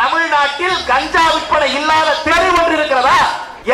தமிழ்நாட்டில் கஞ்சா விற்பனை இல்லாத தெரு ஒன்று இருக்கிறதா?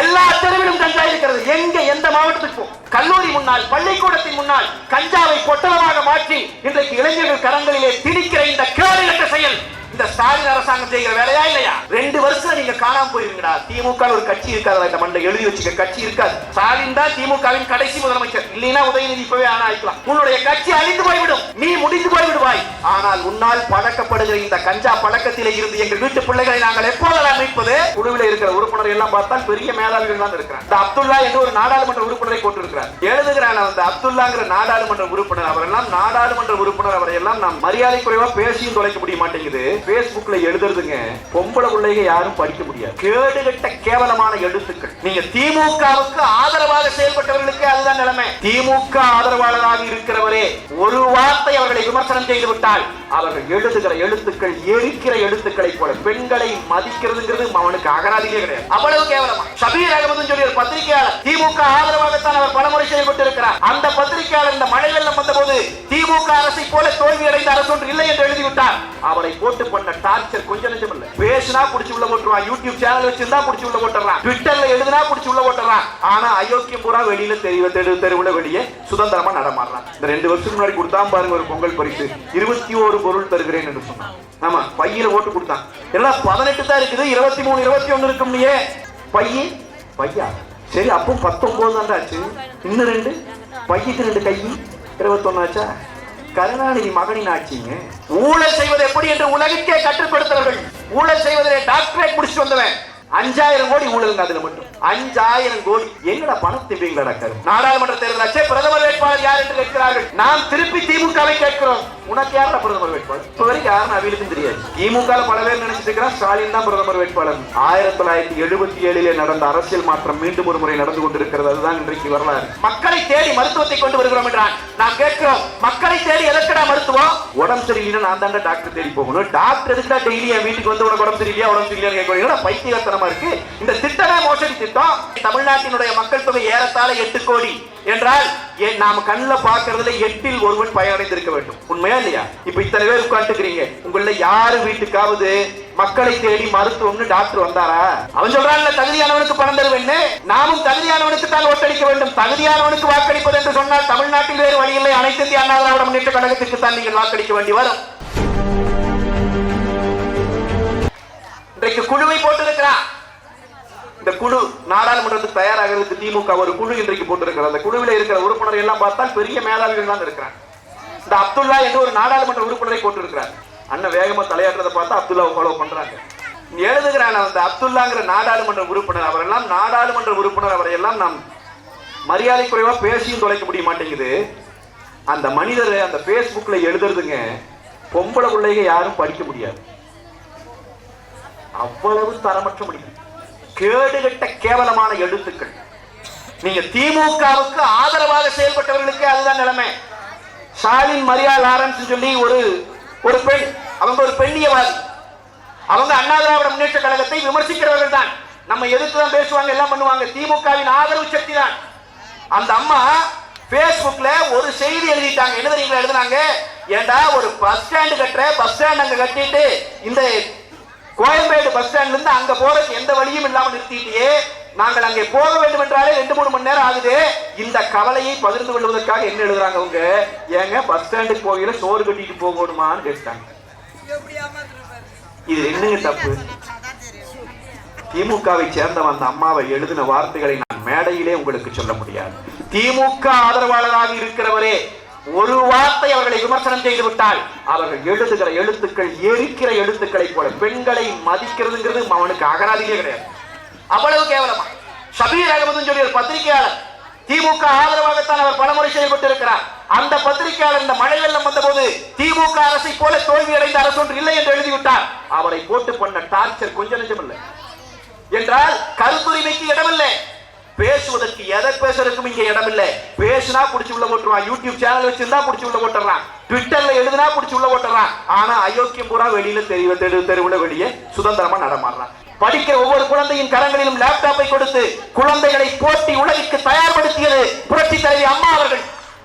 எல்லா தெருவிலும் கஞ்சா இருக்கிறது. எங்க? எந்த மாவட்டத்துக்கு கல்லூரி முன்னால் பள்ளிக்கூடத்தின் முன்னால் கஞ்சாவை பொட்டலமாக மாற்றி இன்றைக்கு இளைஞர்கள் கரங்களிலே திணிக்கிற இந்த கேடுகட்ட செயல். இந்த ஸ்டாலின் அரசாங்கம் செய்கிற வேலையா இல்லையா? ரெண்டு வருஷம் நீங்க காணாம போயிருங்கடா திமுக ஒரு கட்சி இருக்காது. இந்த மண்டை எழுதி வச்சுக்க கட்சி இருக்காது. ஸ்டாலின் தான் திமுகவின் கடைசி முதலமைச்சர். இல்லைன்னா உதயநிதி இப்பவே ஆனா ஆயிக்கலாம். உன்னுடைய கட்சி அழிந்து போய்விடும். நீ முடிந்து போய்விடுவாய். ஆனால் உன்னால் பழக்கப்படுகிற இந்த கஞ்சா பழக்கத்திலே இருந்து எங்கள் வீட்டு பிள்ளைகளை நாங்கள் எப்போதெல்லாம் மீட்பது குழுவில் இருக்கிற உறுப்பினர் எல்லாம் பார்த்தால் பெரிய மேலாளர்கள் தான் இருக்கிறார். இந்த அப்துல்லா என்று ஒரு நாடாளுமன்ற உறுப்பினரை போட்டிருக்கிறார் எழுதுகிறான் அந்த அப்துல்லாங்கிற நாடாளுமன்ற உறுப்பினர். அவரெல்லாம் நாடாளுமன்ற உறுப்பினர். அவரை எல்லாம் நாம் மரியாதை குறைவா பேசியும் தொலைக்க முடிய மாட்டேங்குது. பேஸ்புக்ல எழுதுறதுங்க பொம்பளை பிள்ளைங்க யாரும் படிக்க முடியாது. கேடுகட்ட கேவலமான எழுத்துக்கள். நீங்க திமுகவுக்கு ஆதரவாக செயல்பட்டவர்களுக்கு அதுதான் நிலைமை. திமுக ஆதரவாளராக இருக்கிறவரே ஒரு வார்த்தை அவர்களை விமர்சனம் செய்து விட்டால் அவர்கள் எழுதுகிற எழுத்துக்கள் எரிக்கிற எழுத்துக்களை போல பெண்களை மதிக்கிறதுங்கிறது அவனுக்கு அகராதியே கிடையாது. அவ்வளவு கேவலமா. ஷபீர் அகமது சொல்லி ஒரு பத்திரிகையாளர் திமுக ஆதரவாகத்தான் அவர் பலமுறை செயல்பட்டு இருக்கிறார் அந்த பத்திரிகையாளர் இந்த மழை வெள்ளம் வந்தபோது திமுக அரசை போல தோல்வி அடைந்த அரசு ஒன்று இல்லை என்று எழுதிவிட்டார். அவரை போட்டு பண்ண டார்ச்சர் கொஞ்சம் நெஞ்சம் இல்ல பேசினா புடிச்சு உள்ள போட்டுருவான். யூடியூப் சேனல் வச்சிருந்தா புடிச்சு உள்ள போட்டுறான். ட்விட்டர்ல எழுதினா புடிச்சு உள்ள போட்டுறான். ஆனா அயோக்கியம் பூரா வெளியில தெருவு தெரு தெருவுல வெளியே சுதந்திரமா நடமாடுறான். இந்த ரெண்டு வருஷத்துக்கு முன்னாடி கொடுத்தான் பாருங்க ஒரு பொங்கல் பரிசு. இருபத்தி ஒரு பொருள் தருகிறேன் என்று சொன்னான். ஆமா பையில ஓட்டு கொடுத்தான். எல்லாம் பதினெட்டு தான் இருக்குது. இருபத்தி மூணு இருபத்தி ஒண்ணு இருக்கும் நீயே பையன் பையா? சரி அப்போ பத்தொன்பது தான் ஆச்சு. இன்னும் ரெண்டு? பையக்கு ரெண்டு கை இருபத்தொன்னாச்சா கருணாநிதி மகனின் ஆட்சிங்க. ஊழல் செய்வது எப்படி என்று உலகிற்கே கற்றுக் கொடுத்தவர்கள் ஊழல் செய்வதிலே டாக்டரேட் முடிச்சுட்டு வந்தவன். அஞ்சாயிரம் கோடி ஊழலுங்க அதுல மட்டும். அஞ்சாயிரம் கோடி எங்கட பணம் திம்பிங்களா டாக்டர் நாடாளுமன்ற தேர்தலாச்சே பிரதமர் வேட்பாளர் யார் என்று கேட்கிறார்கள். நாம் திருப்பி திமுகவை கேட்கிறோம். உனக்கு யாரா பிரதமர் வேட்பாளர்? இப்ப வரைக்கும் யாரும் அவிலுக்கும் தெரியாது. திமுக பல பேர் நினைச்சிட்டு இருக்கிறான் ஸ்டாலின் தான் பிரதமர் வேட்பாளர். ஆயிரத்தி தொள்ளாயிரத்தி எழுபத்தி ஏழிலே நடந்த அரசியல் மாற்றம் மீண்டும் ஒரு முறை நடந்து கொண்டிருக்கிறது. அதுதான் இன்றைக்கு வரலாறு. மக்களை தேடி மருத்துவத்தை கொண்டு வருகிறோம் என்றான். நாம் கேட்கிறோம் மக்களை தேடி எதற்கடா மருத்துவம்? உடம்பு சரியில்லைன்னா நான் தாண்டா டாக்டர் தேடி போகணும். டாக்டர் எதுக்குடா டெய்லி என் வீட்டுக்கு வந்து உனக்கு உடம்பு சரியில்லையா உடம்பு சரியில்லையா கேட்கணும் பைத்தியத்தனம் இருக்கு. இந்த திட்டமே மோசடி திட்டம். தமிழ்நாட்டினுடைய மக்கள் தொகை ஏறத்தாழ எட்டு கோடி என்றால் ஏன் நாம கண்ணில் பாக்குறதுல எட்டில் ஒருவன் பயனடைந்திருக்க வேண்டும். உண்மையா இல்லையா? இப்ப இத்தனை பேர் உட்காந்துக்கிறீங்க உங்கள யாரு வீட்டுக்காவது மக்களை தேடி மருத்துவம்னு டாக்டர் வந்தாரா? அவன் சொல்றான்ல தகுதியானவனுக்கு பணம் தருவேன்னு நாமும் தகுதியானவனுக்கு தான் ஓட்டளிக்க வேண்டும். தகுதியானவனுக்கு வாக்களிப்பது என்று சொன்னால் தமிழ்நாட்டில் வேறு வழி இல்லை. அனைத்து இந்திய அண்ணா திராவிட முன்னேற்ற கழகத்திற்கு தான் நீங்கள் வாக்களிக்க வேண்டி வரும். இன்றைக்கு குழுவை போட்டிருக்கிறார். இந்த குழு நாடாளுமன்றத்துக்கு தயாராகிறதுக்கு திமுக ஒரு குழு இன்றைக்கு போட்டிருக்கிறார் அந்த குழுவில் இருக்கிற உறுப்பினர் எல்லாம் பார்த்தால் பெரிய மேலாளர்கள் தான் இருக்கிறாங்க. இந்த அப்துல்லா என்று ஒரு நாடாளுமன்ற உறுப்பினரை போட்டிருக்கிறார். அண்ணன் வேகமா தலையாட்டுறதை பார்த்தா அப்துல்லா ஃபாலோ பண்றாங்க. எழுதுகிறான் அந்த அப்துல்லாங்கிற நாடாளுமன்ற உறுப்பினர். அவரெல்லாம் நாடாளுமன்ற உறுப்பினர். அவரையெல்லாம் நாம் மரியாதை குறைவா பேசியும் தொலைக்க முடிய மாட்டேங்குது. அந்த மனிதர் அந்த பேஸ்புக்ல எழுதுறதுங்க பொம்பளை பிள்ளைங்க யாரும் படிக்க முடியாது. அவ்வளவு தரமற்ற முடியும் கேடுகட்ட கேவலமான எழுத்துக்கள். நீங்க திமுகவுக்கு ஆதரவாக செயல்பட்டவர்களுக்கு அதுதான் நிலைமை. ஸ்டாலின் மரியா லாரன்ஸ் சொல்லி ஒரு ஒரு பெண் அவங்க ஒரு பெண்ணியவாதி. அவங்க அண்ணா திராவிட முன்னேற்ற கழகத்தை விமர்சிக்கிறவர்கள் தான். நம்ம எதிர்த்து தான் பேசுவாங்க எல்லாம் பண்ணுவாங்க. திமுகவின் ஆதரவு சக்தி தான். அந்த அம்மா பேஸ்புக்ல ஒரு செய்தி எழுதிட்டாங்க. என்ன தெரியுங்களா எழுதுனாங்க? ஏண்டா ஒரு பஸ் ஸ்டாண்டு கட்டுற பஸ் ஸ்டாண்ட் அங்க கட்டிட்டு இந்த கோயம்பேடு பஸ் ஸ்டாண்ட்ல இருந்து அங்க போறதுக்கு எந்த வழியும் இல்லாம நிறுத்திட்டியே. நாங்கள் அங்கே போக வேண்டும் என்றாலே ரெண்டு மூணு மணி நேரம் ஆகுது. இந்த கவலையை பகிர்ந்து கொள்வதற்காக என்ன எழுதுறாங்க அவங்க? ஏங்க பஸ் ஸ்டாண்டுக்கு போகையில சோறு கட்டிட்டு போகணுமான்னு கேட்டாங்க. இது என்னங்க தப்பு? திமுகவை சேர்ந்த அந்த அம்மாவை எழுதின வார்த்தைகளை நான் மேடையிலே உங்களுக்கு சொல்ல முடியாது. திமுக ஆதரவாளராக இருக்கிறவரே ஒரு வார்த்தை அவர்களை விமர்சனம் செய்து விட்டால் அவர்கள் எழுதுகிற எழுத்துக்கள் எரிக்கிற எழுத்துக்களை போல பெண்களை மதிக்கிறதுங்கிறது அவனுக்கு அகராதியே கிடையாது. அவ்வளவு கேவலமா. ஷபீர் அகமதுன்னு சொல்லி ஒரு பத்திரிகையாளர் திமுக ஆதரவாகத்தான் அவர் பலமுறை செயல்பட்டிருக்கிறார். அந்த பத்திரிகையாளர் இந்த மழை வெள்ளம் வந்தபோது திமுக அரசை போல தோல்வி அடைந்த அரசு ஒன்று இல்லை என்று எழுதிவிட்டார். அவரை போட்டு பண்ண டார்ச்சர் கொஞ்சம் நெஞ்சமில்லை. என்றால் கருத்துரிமைக்கு இடமில்லை. பேசுவதற்கு எதை பேசுறதுக்கும் இங்க இடமில்லை. பேசினா புடிச்சு உள்ள போட்டுருவான் யூடியூப் சேனல் வச்சிருந்தா புடிச்சு உள்ள போட்டுறான் ட்விட்டர்ல எழுதினா புடிச்சு உள்ள போட்டுறான் ஆனா அயோக்கியம் பூரா வெளியில தெரிய தெருவுல வெளியே சுதந்திரமா நடமாடுறான். படிக்கிற ஒவ்வொரு குழந்தையின் கரங்களிலும் லேப்டாப்பை கொடுத்து குழந்தைகளை போட்டி உலகிற்கு தயார்படுத்தியது புரட்சி தலைவி அம்மா அவர்கள்.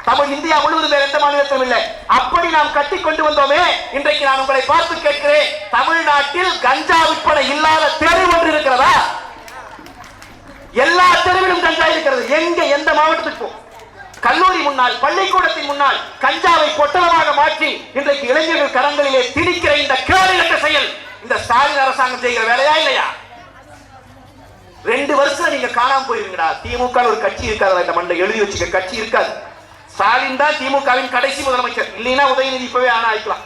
தமிழ் இந்தியா முழுவதும் வேற எந்த மாநிலத்திலும் இல்லை. அப்படி நாம் கட்டி கொண்டு வந்தோமே. இன்றைக்கு நான் உங்களை பார்த்து கேட்கிறேன். தமிழ்நாட்டில் கஞ்சா விற்பனை இல்லாத தெரு ஒன்று இருக்கிறதா? எல்லா தெருவிலும் கஞ்சா இருக்கிறது. எங்க? எந்த மாவட்டத்துக்கும் கல்லூரி முன்னால் பள்ளிக்கூடத்தின் முன்னால் கஞ்சாவை பொட்டலமாக மாற்றி இன்றைக்கு இளைஞர்கள் கரங்களிலே திணிக்கிற இந்த கேடுகட்ட செயல் இந்த ஸ்டாலின் அரசாங்கம் செய்கிற வேலையா இல்லையா? ரெண்டு வருஷம் நீங்க காணாம போயிருங்கடா. திமுக ஒரு கட்சி இருக்காது. இந்த மண்டை எழுதி வச்சுக்க கட்சி இருக்காது. ஸ்டாலின் தான் திமுகவின் கடைசி முதலமைச்சர். இல்லைன்னா உதயநிதி இப்பவே ஆனா ஆயிக்கலாம்.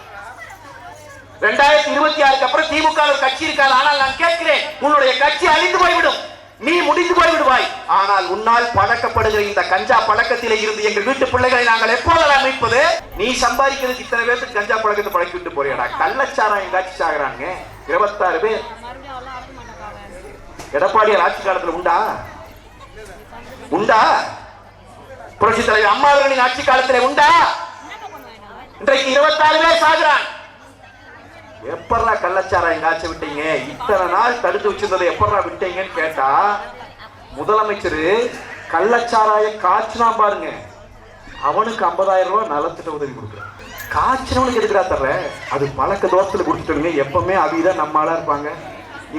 ரெண்டாயிரத்தி இருபத்தி ஆறுக்கு அப்புறம் திமுக ஒரு கட்சி இருக்காது. ஆனால் நான் கேட்கிறேன் உன்னுடைய கட்சி அழிந்து போய்விடும். நீ முடிந்து போய் விடுவாய் ஆனால் உன்னால் பழக்கப்படுகிற இந்த கஞ்சா பழக்கத்திலே இருந்து எங்கள் வீட்டு பிள்ளைகளை நாங்கள் எப்போதெல்லாம் மீட்பது நீ சம்பாதிக்கிறதுக்கு இத்தனை பேருக்கு கஞ்சா பழக்கத்தை பழக்கி விட்டு போறியாடா. கள்ளச்சாரம் எங்காச்சும் சாகுறாங்க இருபத்தாறு பேர். எடப்பாடியார் ஆட்சி காலத்துல உண்டா? உண்டா? புரட்சி தலைவர் அம்மா அவர்களின் ஆட்சி காலத்திலே உண்டா? இன்றைக்கு இருபத்தாறு பேர் சாகிறான் எப்படா கள்ளச்சாரம் காய்ச்ச விட்டீங்க? இத்தனை நாள் தடுத்து வச்சிருந்ததை எப்படா விட்டீங்கன்னு கேட்டா முதலமைச்சர் கள்ளச்சாராய காய்ச்சினா பாருங்க. அவனுக்கு ஐம்பதாயிரம் ரூபாய் நலத்திட்ட உதவி கொடுக்குறேன் காய்ச்சினவனுக்கு எதுக்குடா தர்ற? அது பழக்க தோசத்தில் கொடுத்துட்டோங்க எப்பவுமே அவிதான் நம்ம ஆளா இருப்பாங்க.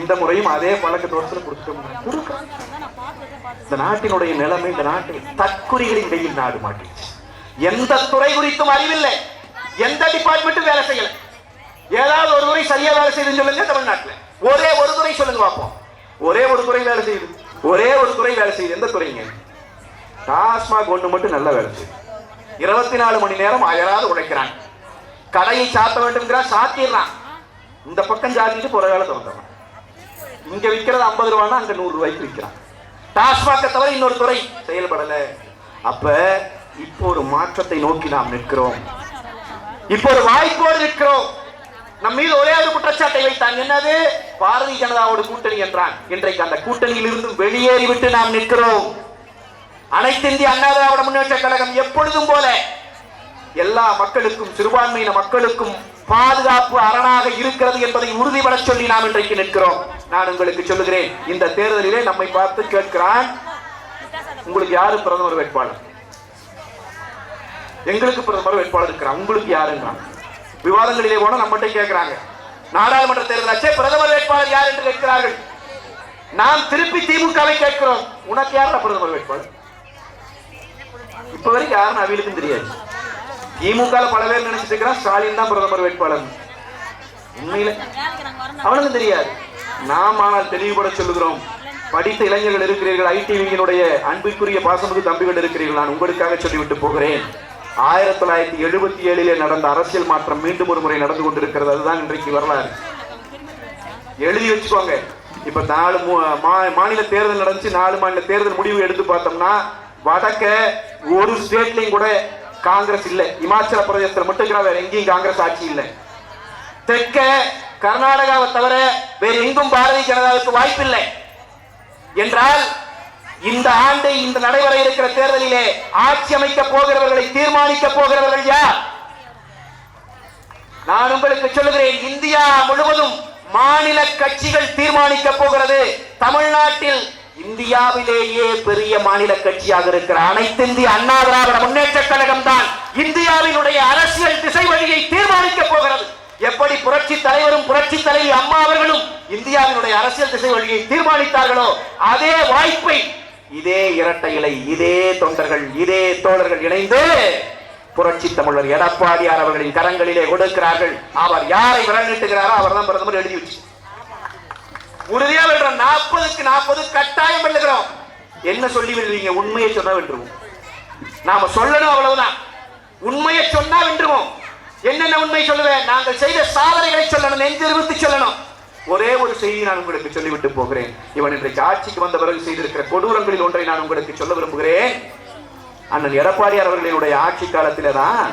இந்த முறையும் அதே பழக்க தோசத்தில் கொடுத்துட்டோம் இந்த நாட்டினுடைய நிலைமை இந்த நாட்டில் தற்குறிகளின் கையில் நாடு மாட்டிச்சு எந்த துறை குறித்தும் அறிவில்லை. எந்த டிபார்ட்மெண்ட்டும் வேலை செய்யலை. ஏதாவது ஒரு துறை சரியா வேலை செய்யுதுன்னு சொல்லுங்க தமிழ்நாட்டில். ஒரே ஒரு துறை சொல்லுங்க பார்ப்போம். ஒரே ஒரு துறை வேலை செய்யுது. ஒரே ஒரு துறை வேலை செய்யுது. எந்த துறைங்க? டாஸ்மாக் ஒன்று மட்டும் நல்ல வேலை செய்யுது. இருபத்தி நாலு மணி நேரம் அயராது உழைக்கிறான் கடையை சாத்த வேண்டும்ங்கிறான் சாத்திடுறான். இந்த பக்கம் சாத்திட்டு போற வேலை திறந்தவன் இங்க விற்கிறது ஐம்பது ரூபான்னா அங்க நூறு ரூபாய்க்கு விற்கிறான் டாஸ்மாகை தவிர இன்னொரு துறை செயல்படல. அப்ப இப்போ ஒரு மாற்றத்தை நோக்கி நாம் நிற்கிறோம். இப்போ ஒரு வாய்ப்போடு நிற்கிறோம். நம் மீது ஒரே ஒரு குற்றச்சாட்டை வைத்தான். என்னது? பாரதிய ஜனதாவோட கூட்டணி என்றான். இன்றைக்கு அந்த கூட்டணியில் இருந்து வெளியேறிவிட்டு நாம் நிற்கிறோம். அனைத்து இந்திய அண்ணா திராவிட முன்னேற்ற கழகம் எப்பொழுதும் போல எல்லா மக்களுக்கும் சிறுபான்மையின மக்களுக்கும் பாதுகாப்பு அரணாக இருக்கிறது என்பதை உறுதிபட சொல்லி நாம் இன்றைக்கு நிற்கிறோம். நான் உங்களுக்கு சொல்லுகிறேன் இந்த தேர்தலிலே நம்மை பார்த்து கேட்கிறான் உங்களுக்கு யாரு பிரதமர் வேட்பாளர்? எங்களுக்கு பிரதமர் வேட்பாளர் இருக்கிறான் உங்களுக்கு யாருங்கிறான்? விவாதங்களிலே போன நம்மகிட்ட கேட்கிறாங்க நாடாளுமன்ற தேர்தலாச்சே பிரதமர் வேட்பாளர் யார் என்று கேட்கிறார்கள். நாம் திருப்பி திமுகவை கேட்கிறோம். உனக்கு யார் பிரதமர் வேட்பாளர்? இப்ப வரைக்கும் யாரும் அவிகளுக்கும் தெரியாது. திமுக பல பேர் நினைச்சிட்டு இருக்கிறான் ஸ்டாலின் தான் பிரதமர் வேட்பாளர் உண்மையில அவனுக்கும் தெரியாது. நாம் ஆனால் தெளிவுபட சொல்லுகிறோம். படித்த இளைஞர்கள் இருக்கிறீர்கள் ஐடி விங்கினுடைய பாசமுக்கு பாசமிகு தம்பிகள் இருக்கிறீர்கள். நான் உங்களுக்காக சொல்லிவிட்டு போகிறேன். ஆயிரத்தி தொள்ளாயிரத்தி எழுபத்தி ஏழிலே நடந்த அரசியல் மாற்றம் மீண்டும் ஒரு முறை நடந்து கொண்டிருக்கிறது. அதுதான் இன்றைக்கு வரலாறு. எழுதி வச்சுக்கோங்க. இப்ப நாலு மா- மாநில தேர்தல் நடந்துச்சு. நாலு மாநில தேர்தல் முடிவு எடுத்து பார்த்தோம்னா வடக்க ஒரு ஸ்டேட்லயும் கூட காங்கிரஸ் இல்ல. இமாச்சல பிரதேசத்துல மட்டும் வேற எங்கேயும் காங்கிரஸ் ஆட்சி இல்லை. தெற்க கர்நாடகாவை தவிர வேற எங்கும் பாரதிய ஜனதாவுக்கு வாய்ப்பில்லை. என்றால் இந்த ஆண்டு இந்த நடைபெற இருக்கிற தேர்தலிலே ஆட்சி அமைக்க போகிறவர்களை தீர்மானிக்க போகிறவர்கள் யார்? நான் உங்களுக்கு சொல்லுகிறேன் இந்தியா முழுவதும் மாநில கட்சிகள் தீர்மானிக்க போகிறது. தமிழ்நாட்டில் இந்தியாவிலேயே பெரிய மாநில கட்சியாக இருக்கிற அனைத்து இந்திய அண்ணா திராவிட முன்னேற்ற கழகம் தான் இந்தியாவினுடைய அரசியல் திசை வழியை தீர்மானிக்க போகிறது. எப்படி புரட்சி தலைவரும் புரட்சி தலைவி அம்மா அவர்களும் இந்தியாவினுடைய அரசியல் திசை வழியை தீர்மானித்தார்களோ அதே வாய்ப்பை இதே இரட்டை இலை இதே தொண்டர்கள் இதே தோழர்கள் இணைந்து புரட்சி தமிழர் எடப்பாடியார் அவர்களின் கரங்களிலே கொடுக்கிறார்கள் அவர் யாரை விரங்கிட்டுகிறாரோ அவர் தான் பிரதமர் எழுதி வச்சு. உறுதியா வெல்றோம் நாற்பதுக்கு நாற்பது கட்டாயம் வெல்லுகிறோம் என்ன சொல்லி வெல்வீங்க உண்மையை சொன்னா வென்றுவோம் நாம சொல்லணும் அவ்வளவுதான். உண்மையை சொன்னா வென்றுவோம் என்னென்ன உண்மை சொல்லுவேன்? நாங்கள் செய்த சாதனைகளை சொல்லணும். நெஞ்சிருவித்து சொல்லணும். ஒரே ஒரு செய்தி நான் உங்களுக்கு சொல்லிவிட்டு போகிறேன். இவன் இன்றைக்கு ஆட்சிக்கு வந்த பிறகு செய்திருக்கிற கொடூரங்களில் ஒன்றை நான் உங்களுக்கு சொல்ல விரும்புகிறேன். அண்ணன் எடப்பாடியார் அவர்களுடைய ஆட்சி காலத்திலே தான்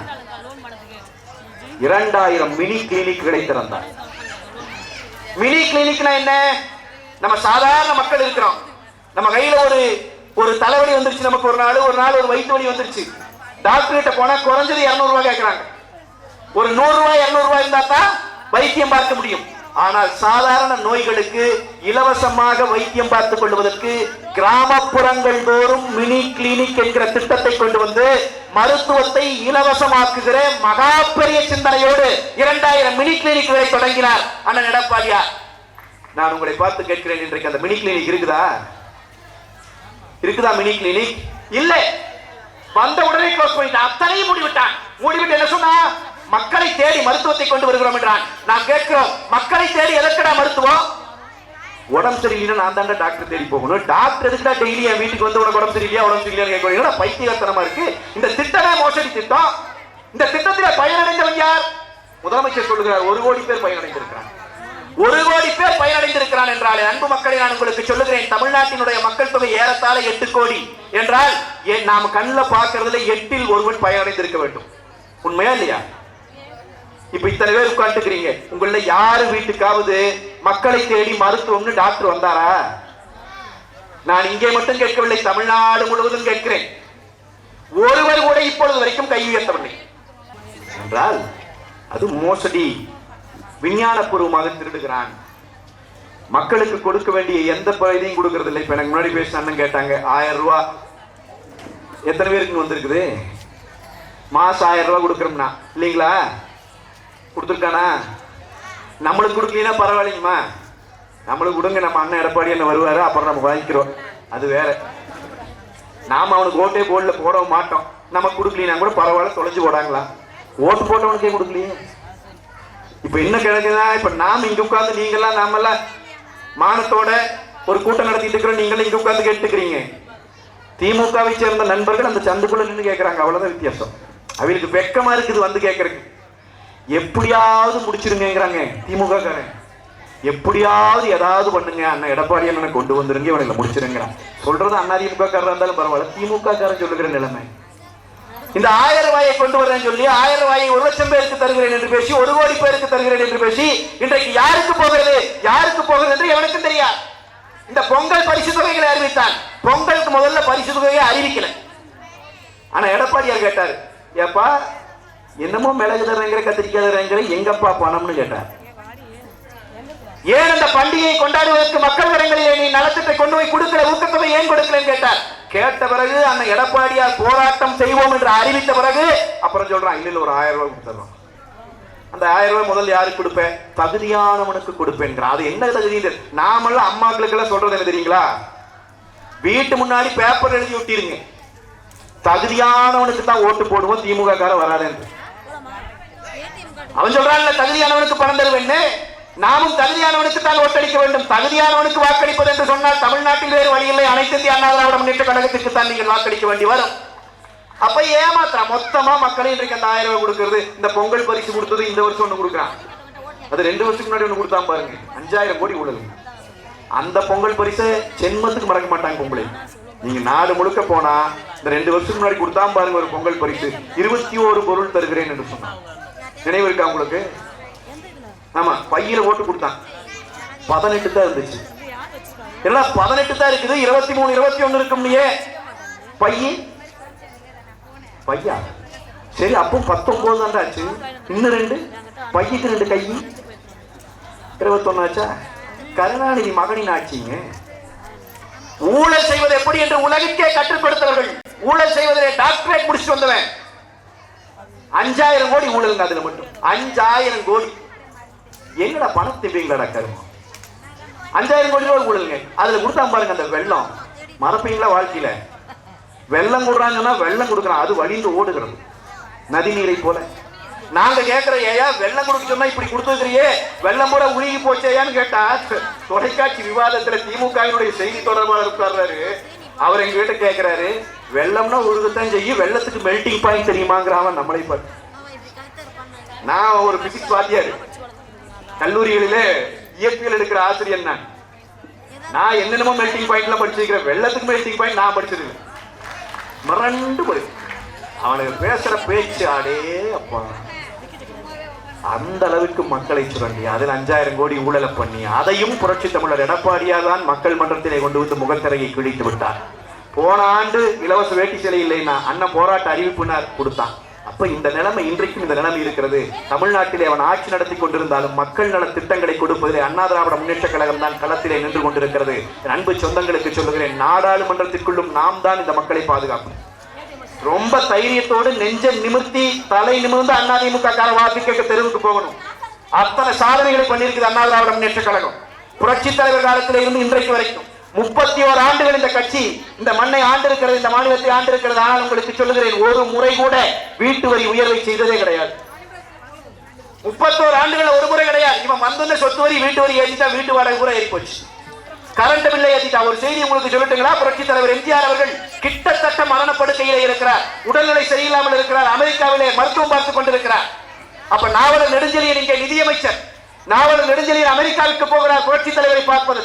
இரண்டாயிரம் மினி கிளினிக்குகளை திறந்தார். மினி கிளினிக்னா என்ன? நம்ம சாதாரண மக்கள் இருக்கிறோம். நம்ம கையில ஒரு ஒரு தலைவலி வந்துருச்சு நமக்கு ஒரு நாள் ஒரு நாள் ஒரு வயிற்று வலி வந்துருச்சு. டாக்டர் கிட்ட போனா குறைஞ்சது இருநூறு ரூபாய் கேட்கிறாங்க ஒரு நூறு ரூபாய் இருநூறு ரூபாய் இருந்தா தான் வைத்தியம் பார்க்க முடியும். ஆனால் சாதாரண நோய்களுக்கு இலவசமாக வைத்தியம் பார்த்துக் கொள்வதற்கு கிராமப்புறங்கள் தோறும் மினி கிளினிக் என்கிற திட்டத்தை கொண்டு வந்து மருத்துவத்தை இலவசமாக்குகிற மகா பெரிய சிந்தனையோடு இரண்டாயிரம் மினி கிளினிக்குகளை தொடங்கினார் அண்ணன் எடப்பாடியார். நான் உங்களை பார்த்து கேட்கிறேன் இன்றைக்கு அந்த மினி கிளினிக் இருக்குதா? இருக்குதா மினி கிளினிக்? இல்லை. வந்த உடனே க்ளோஸ் பண்ணிட்டான். அத்தனையும் மூடிவிட்டான். மூடிவிட்டு என்ன சொன்னா மக்களை தேடி மருத்துவத்தை கொண்டு வருகிறோம் என்றான். நாம் கேட்கிறோம் மக்களை தேடி எதற்கடா மருத்துவம்? உடம்பு சரியில்லைன்னா நான் தாண்டா டாக்டர் தேடி போகணும். டாக்டர் எதுக்குடா டெய்லி என் வீட்டுக்கு வந்து உனக்கு உடம்பு சரியில்லையா உடம்பு சரியில்லையா கேட்கணும் பைத்தியத்தனமா இருக்கு? இந்த திட்டமே மோசடி திட்டம். இந்த திட்டத்தில் பயனடைந்தவன் யார்? முதலமைச்சர் சொல்லுகிறார் ஒரு கோடி பேர் பயனடைந்திருக்கிறார். ஒரு கோடி பேர் பயனடைந்திருக்கிறான் என்றாலே அன்பு மக்களை நான் உங்களுக்கு சொல்லுகிறேன் தமிழ்நாட்டினுடைய மக்கள் தொகை ஏறத்தாழ எட்டு கோடி என்றால் நாம் கண்ணில் பார்க்கறதுல எட்டில் ஒருவன் பயனடைந்திருக்க வேண்டும். உண்மையா இல்லையா? இப்ப இத்தனை பேர் உட்காந்துக்கிறீங்க உங்கள யாரு வீட்டுக்காவது மக்களை தேடி மருத்துவம்னு டாக்டர் வந்தாரா? நான் இங்கே மட்டும் கேட்கவில்லை தமிழ்நாடு முழுவதும் கேட்கிறேன். ஒருவர் கூட இப்பொழுது வரைக்கும் கை உயர்த்தவில்லை. என்றால் அது மோசடி. விஞ்ஞானபூர்வமாக திருடுகிறான். மக்களுக்கு கொடுக்க வேண்டிய எந்த பகுதியும் கொடுக்கறது இல்லை இப்ப எனக்கு முன்னாடி பேசின கேட்டாங்க ஆயிரம் ரூபா. எத்தனை பேருக்கு வந்திருக்குது? மாசம் ஆயிரம் ரூபா கொடுக்குறோம்னா இல்லைங்களா? கொடுத்துருக்கானா? நம்மளுக்கு கொடுக்கலனா பரவாயில்லைங்கம்மா. நம்மளுக்கு கொடுங்க நம்ம அண்ணன் எடப்பாடி என்ன வருவாரு அப்புறம் நம்ம வாங்கிக்கிறோம். அது வேற. நாம அவனுக்கு ஓட்டே போர்டில் போட மாட்டோம். நம்ம கொடுக்கலனா கூட பரவாயில்ல தொலைஞ்சு போடாங்களா? ஓட்டு போட்டவனுக்கே கொடுக்கலையே. இப்ப என்ன கிடக்குதா இப்ப நாம இங்க உட்காந்து நீங்கெல்லாம் நாமெல்லாம் மானத்தோட ஒரு கூட்டம் நடத்திட்டு இருக்கிறோம் நீங்களும் இங்க உட்காந்து கேட்டுக்கிறீங்க. திமுகவை சேர்ந்த நண்பர்கள் அந்த சந்துக்குள்ள நின்று கேட்கறாங்க அவ்வளவுதான் வித்தியாசம். அவங்களுக்கு வெக்கமா இருக்குது வந்து கேட்கறதுக்கு எப்படியாவது முடிச்சிருங்கிறாங்க திமுக காரன் எப்படியாவது ஏதாவது பண்ணுங்க அண்ணன் எடப்பாடி அண்ணனை கொண்டு வந்துருங்க இவனை முடிச்சிருங்கிறான் சொல்றது அண்ணா திமுக இருந்தாலும் பரவாயில்ல திமுக காரன் சொல்லுகிற நிலைமை. இந்த ஆயிரம் ரூபாயை கொண்டு வரேன்னு சொல்லி ஆயிரம் ரூபாயை ஒரு லட்சம் பேருக்கு தருகிறேன் என்று பேசி ஒரு கோடி பேருக்கு தருகிறேன் என்று பேசி இன்றைக்கு யாருக்கு போகிறது? யாருக்கு போகிறது என்று எவனுக்கும் தெரியாது. இந்த பொங்கல் பரிசு தொகைகளை அறிவித்தான். பொங்கலுக்கு முதல்ல பரிசு தொகையை அறிவிக்கல. ஆனா எடப்பாடியார் கேட்டாரு ஏப்பா என்னமோ மிளகு தர்றேங்கிற கத்திரிக்காய் தர்றேங்கிற எங்கப்பா பணம்னு கேட்டார். ஏன் அந்த பண்டிகையை கொண்டாடுவதற்கு மக்கள் கரங்களிலே நீ நலத்திட்டை கொண்டு போய் கொடுக்கல ஊக்கத்தொகை ஏன் கொடுக்கலன்னு கேட்டார். கேட்ட பிறகு அந்த எடப்பாடியார் போராட்டம் செய்வோம் என்று அறிவித்த பிறகு அப்புறம் சொல்றான் இல்ல ஒரு ஆயிரம் ரூபாய் கொடுத்துறோம். அந்த ஆயிரம் ரூபாய் முதல்ல யாருக்கு கொடுப்பேன்? தகுதியானவனுக்கு கொடுப்பேன்கிறான் அது என்ன தகுதி நாமெல்லாம் அம்மாக்களுக்கு எல்லாம் சொல்றது என்ன தெரியுங்களா? வீட்டு முன்னாடி பேப்பர் எழுதி ஒட்டிருங்க. தகுதியானவனுக்கு தான் ஓட்டு போடுவோம் திமுக கார வராதுன்னு. அவன் சொல்றான்ல தகுதியானவனுக்கு பணம் தருவேன்னு. நாமும் தகுதியானவனுக்கு தான் ஓட்டளிக்க வேண்டும். தகுதியானவனுக்கு வாக்களிப்பது என்று சொன்னால் தமிழ்நாட்டில் வேறு வழி இல்லை. அனைத்து இந்திய அண்ணா திராவிட முன்னேற்ற கழகத்திற்கு தான் நீங்கள் வாக்களிக்க வேண்டி வரும். அப்ப ஏமாத்திரம் மொத்தமா மக்களே இன்றைக்கு அந்த ஆயிரம் ரூபாய் கொடுக்கறது இந்த பொங்கல் பரிசு கொடுத்தது இந்த வருஷம் ஒண்ணு கொடுக்குறான். அது ரெண்டு வருஷத்துக்கு முன்னாடி ஒண்ணு கொடுத்தான் பாருங்க. அஞ்சாயிரம் கோடி ஊழல். அந்த பொங்கல் பரிசை ஜென்மத்துக்கு மறக்க மாட்டாங்க பொங்கலை நீங்க நாடு முழுக்க போனா இந்த ரெண்டு வருஷத்துக்கு முன்னாடி கொடுத்தான் பாருங்க ஒரு பொங்கல் பரிசு. இருபத்தி ஓரு பொருள் தருகிறேன் என்று சொன்னான். நினைவு இருக்கா உங்களுக்கு? ஆமா பையில ஓட்டு கொடுத்தான். பதினெட்டு தான் இருந்துச்சு. எல்லாம் பதினெட்டு தான் இருக்குது? இருபத்தி மூணு இருபத்தி ஒண்ணு இருக்கும் நீயே பையி? பையா? சரி அப்போ பத்தொன்பது தான் ஆச்சு. இன்னும் ரெண்டு? பையக்கு ரெண்டு கை. இருபத்தொன்னு ஆச்சா கருணாநிதி மகனின் ஆட்சிங்க. ஊழல் செய்வது எப்படி என்று உலகிற்கே கற்றுக் கொடுத்தவர்கள். ஊழல் செய்வதிலே டாக்டரேட் முடிச்சுட்டு வந்தவன். அஞ்சாயிரம் கோடி ஊழலுங்க அதுல மட்டும். அஞ்சாயிரம் கோடி. என்னடா பணம் திப்பீங்களா கருமம் அஞ்சாயிரம் கோடி ரூபாய் ஊழலுங்க. அதுல கொடுத்தா பாருங்க அந்த வெள்ளம். மறப்பீங்களா வாழ்க்கையில? வெள்ளம் கொடுறாங்கன்னா வெள்ளம் கொடுக்குறான் அது வழிந்து ஓடுகிறது. நதி நீரை போல. நாங்க கேட்கிற ஏயா வெள்ளம் கொடுக்க சொன்னா இப்படி கொடுத்துருக்கிறியே? வெள்ளம் கூட உருகி போச்சேயான்னு கேட்டா தொலைக்காட்சி விவாதத்துல திமுகவினுடைய செய்தி தொடர்பாளர் உட்கார்றாரு. அவர் எங்ககிட்ட கேட்கிறாரு வெள்ளம்னா உருகத்தான் செய்யும் வெள்ளத்துக்கு மெல்டிங் பாயிண்ட் தெரியுமாங்கிறான் நம்மளை பார்த்து. நான் ஒரு பிசிக்ஸ் வாத்தியார். கல்லூரிகளிலே இயற்பியல் எடுக்கிற ஆசிரியர் நான். நான் என்னென்னமோ மெல்டிங் பாயிண்ட்ல படிச்சிருக்கிறேன் வெள்ளத்துக்கு மெல்டிங் பாயிண்ட் நான் படிச்சிருக்கேன். மிரண்டு படி அவனுக்கு பேசுற பேச்சு அடே அப்பா. அந்த அளவுக்கு மக்களை சுரண்டி அதில் அஞ்சாயிரம் கோடி ஊழலை பண்ணி அதையும் புரட்சி தமிழர் எடப்பாடியார் தான் மக்கள் மன்றத்திலே கொண்டு வந்து முகத்திரையை கிழித்து விட்டார். போன ஆண்டு இலவச வேட்டி சிலை இல்லைன்னா அண்ணன் போராட்ட அறிவிப்புனார் கொடுத்தான். அப்ப இந்த நிலைமை இன்றைக்கும் இந்த நிலைமை இருக்கிறது. தமிழ்நாட்டிலே அவன் ஆட்சி நடத்தி கொண்டிருந்தாலும் மக்கள் நல திட்டங்களை கொடுப்பதிலே அண்ணா திராவிட முன்னேற்ற கழகம் தான் களத்திலே நின்று கொண்டிருக்கிறது. அன்பு சொந்தங்களுக்கு சொல்லுகிறேன் நாடாளுமன்றத்திற்குள்ளும் நாம் தான் இந்த மக்களை பாதுகாப்போம் ரொம்ப தைரியத்தோடு நெஞ்ச நிமிர்த்தி தலை நிமிர்ந்து அதிமுக கார வாக்கு கேட்க தெருவுக்கு போகணும். அத்தனை சாதனைகளை பண்ணியிருக்குது அண்ணா திராவிட முன்னேற்ற கழகம். புரட்சி தலைவர் காலத்தில் இருந்து இன்றைக்கு வரைக்கும் முப்பத்தி ஓரு ஆண்டுகள் இந்த கட்சி இந்த மண்ணை ஆண்டிருக்கிறது இந்த மாநிலத்தை ஆண்டிருக்கிறது. ஆனால் உங்களுக்கு சொல்லுகிறேன் ஒரு முறை கூட வீட்டு வரி உயர்வை செய்ததே கிடையாது. முப்பத்தோரு ஆண்டுகள் ஒரு முறை கிடையாது. இவன் வந்தோன்னு சொத்து வரி வீட்டு வரி ஏற்றிட்டா வீட்டு வாடகை கூட ஏறி போச்சு கரண்ட் பில்லை ஏத்திட்டா ஒரு செய்தி உங்களுக்கு சொல்லட்டுங்களா? புரட்சி தலைவர் எம்ஜிஆர் அவர்கள் கிட்டத்தட்ட மரணப்படுக்கையிலே இருக்கிறார். உடல்நிலை சரியில்லாமல் இருக்கிறார். அமெரிக்காவிலே மருத்துவம் பார்த்துக் கொண்டிருக்கிறார். அப்ப நாவலர் நெடுஞ்செழியன் இங்கே நிதியமைச்சர். நாவலர் நெடுஞ்செழியன் அமெரிக்காவுக்கு போகிறார் புரட்சி தலைவரை பார்ப்பது.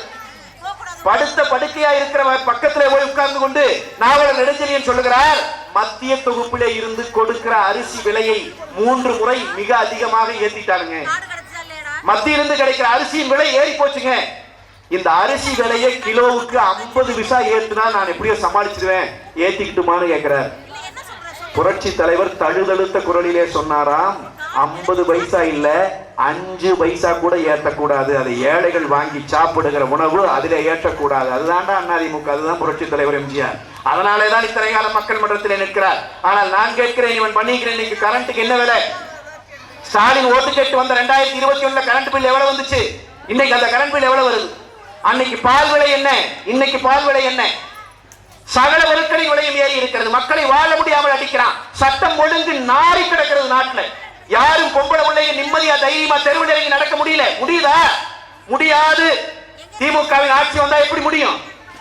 படுத்த படுக்கையா இருக்கிறவர் பக்கத்துல போய் உட்கார்ந்து கொண்டு நாவலர் நெடுஞ்செழியன் சொல்லுகிறார் மத்திய தொகுப்பிலே இருந்து கொடுக்கிற அரிசி விலையை மூன்று முறை மிக அதிகமாக இல்லையாடா? மத்தியிலிருந்து கிடைக்கிற அரிசியின் விலை ஏறி போச்சுங்க. இந்த அரிசி விலையை கிலோவுக்கு ஐம்பது விசா ஏத்துனா நான் எப்படியோ சமாளிச்சிடுவேன். ஏத்திக்கிட்டுமான்னு கேட்கிறார் புரட்சி தலைவர் தழுதழுத்த குரலிலே சொன்னாராம் ஐம்பது பைசா இல்ல அஞ்சு பைசா கூட ஏற்றக்கூடாது அதை ஏழைகள் வாங்கி சாப்பிடுகிற உணவு அதில் ஏற்றக்கூடாது. அதுதான்டா அண்ணாதிமுக அதுதான் புரட்சி தலைவர் எம்ஜிஆர். அதனாலே தான் இத்தனை கால மக்கள் மன்றத்தில் நிற்கிறார். ஆனால் நான் கேட்கிறேன் இவன் பண்ணிக்கிறேன் இன்னைக்கு கரண்ட்டுக்கு என்ன விலை? ஸ்டாலின் ஓட்டு கேட்டு வந்த ரெண்டாயிரத்தி இருபத்தி ஒண்ணுல கரண்ட் பில் எவ்வளவு வந்துச்சு? இன்னைக்கு அந்த கரண்ட் பில் எவ்வளவு வருது? அன்னைக்கு பால் விலை என்ன? இன்னைக்கு பால் விலை என்ன? சகல பொருட்களின் விலையும் ஏறி இருக்கிறது. மக்களை வாழ முடியாமல் அடிக்கிறான். சட்டம் ஒழுங்கு நாரி கிடக்கிறது நாட்டில். யாரும் பொம்பளை பிள்ளைங்க நிம்மதியா தைரியமா தெருவில் இறங்கி நடக்க முடியல. முடியுதா? முடியாது. திமுகவின் ஆட்சி வந்தா எப்படி முடியும்?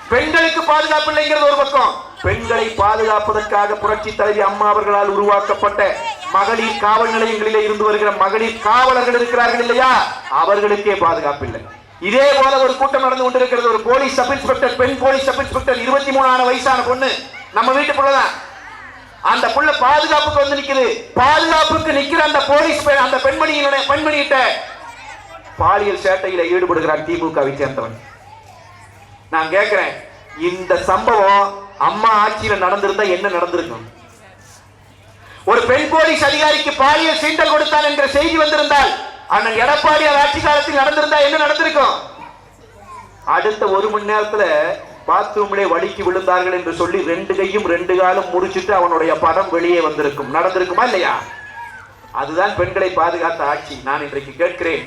பெண்களுக்கு பாதுகாப்பு இல்லைங்கிறது ஒரு பக்கம். பெண்களை பாதுகாப்பதற்காக புரட்சி தலைவி அம்மா அவர்களால் உருவாக்கப்பட்ட மகளிர் காவல் நிலையங்களிலே இருந்து வருகிற மகளிர் காவலர்கள் இருக்கிறார்கள் இல்லையா? அவர்களுக்கே பாதுகாப்பு இல்லை. இதே போல ஒரு கூட்டம் நடந்து கொண்டிருக்கிறது. ஒரு போலீஸ் சப் இன்ஸ்பெக்டர் பெண் போலீஸ் சப் இன்ஸ்பெக்டர் இருபத்தி மூணான வயசான பொண்ணு. நம்ம வீட்டுக்குள்ளதான். அந்த புள்ள பாதுகாப்புக்கு வந்து நிக்குது. பாதுகாப்புக்கு நிக்கிற அந்த போலீஸ் அந்த பெண்மணியினுடைய பெண்மணியிட்ட பாலியல் சேட்டையில ஈடுபடுகிறார் திமுகவை சேர்ந்தவன். நான் கேட்கிறேன் இந்த சம்பவம் அம்மா ஆட்சியில நடந்திருந்தா என்ன நடந்திருக்கும்? ஒரு பெண் போலீஸ் அதிகாரிக்கு பாலியல் சீண்டல் கொடுத்தான் என்ற செய்தி வந்திருந்தால் ஆனால் எடப்பாடியார் ஆட்சி காலத்தில் நடந்திருந்தா என்ன நடந்திருக்கும்? அடுத்த ஒரு மணி நேரத்துல பாத்ரூம்லே வலிக்கு விழுந்தார்கள் என்று சொல்லி ரெண்டு கையும் ரெண்டு காலும் முடிச்சிட்டு அவனுடைய படம் வெளியே வந்திருக்கும். நடந்திருக்குமா இல்லையா? அதுதான் பெண்களை பாதுகாத்த ஆட்சி. நான் இன்றைக்கு கேட்கிறேன்.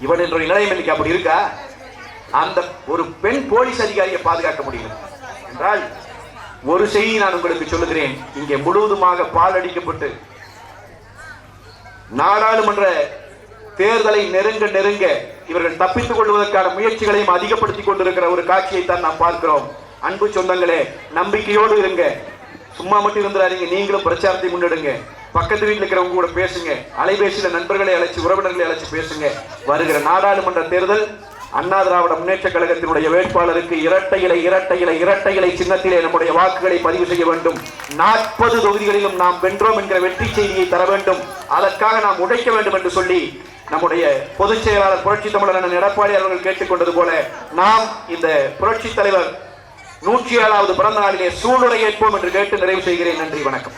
இவன் என்ற நிலையம் இன்னைக்கு அப்படி இருக்கா? அந்த ஒரு பெண் போலீஸ் அதிகாரியை பாதுகாக்க முடியும். என்றால் ஒரு செய்தி நான் உங்களுக்கு சொல்லுகிறேன். இங்கே முழுவதுமாக பால் அடிக்கப்பட்டு நாடாளுமன்ற தேர்தலை நெருங்க நெருங்க இவர்கள் தப்பித்துக் கொள்வதற்கான முயற்சிகளையும் அதிகப்படுத்திக் கொண்டிருக்கிற ஒரு காட்சியை தான் நாம் பார்க்கிறோம். அன்பு சொந்தங்களே நம்பிக்கையோடு இருங்க. சும்மா மட்டும் இருந்துடாதீங்க. நீங்களும் பிரச்சாரத்தை முன்னெடுங்க. பக்கத்து வீட்டில் இருக்கிறவங்க கூட பேசுங்க. அலைபேசியில நண்பர்களை அழைச்சி உறவினர்களை அழைச்சி பேசுங்க. வருகிற நாடாளுமன்ற தேர்தல் அண்ணா திராவிட முன்னேற்ற கழகத்தினுடைய வேட்பாளருக்கு இரட்டை இலை இரட்டை இலை இரட்டை இலை சின்னத்திலே நம்முடைய வாக்குகளை பதிவு செய்ய வேண்டும். நாற்பது தொகுதிகளிலும் நாம் வென்றோம் என்கிற வெற்றி செய்தியை தர வேண்டும். அதற்காக நாம் உழைக்க வேண்டும் என்று சொல்லி நம்முடைய பொதுச் செயலாளர் புரட்சி தமிழர் எடப்பாடி அவர்கள் கேட்டுக்கொண்டது போல நாம் இந்த புரட்சி தலைவர் நூற்றி ஏழாவது பிறந்த நாளிலே சூளுரை ஏற்போம் என்று கேட்டு நிறைவு செய்கிறேன். நன்றி வணக்கம்.